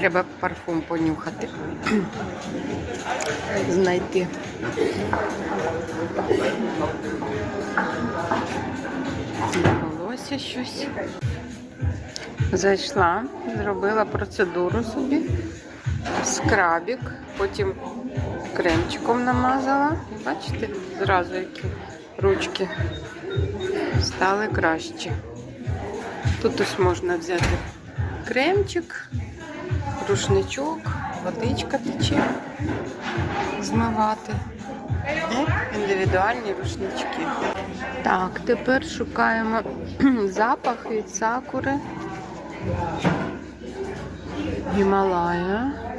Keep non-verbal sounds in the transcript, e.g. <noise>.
Треба парфум понюхати. <clears throat> Знайти. Волосся щось. Зайшла, зробила процедуру собі. Скрабік, потім кремчиком намазала. Бачите, зразу які ручки стали кращі. Тут ось можна взяти кремчик, рушничок, водичка тече, змивати. І індивідуальні рушнички. Так, тепер шукаємо <clears throat> запах від сакури. Гімалая.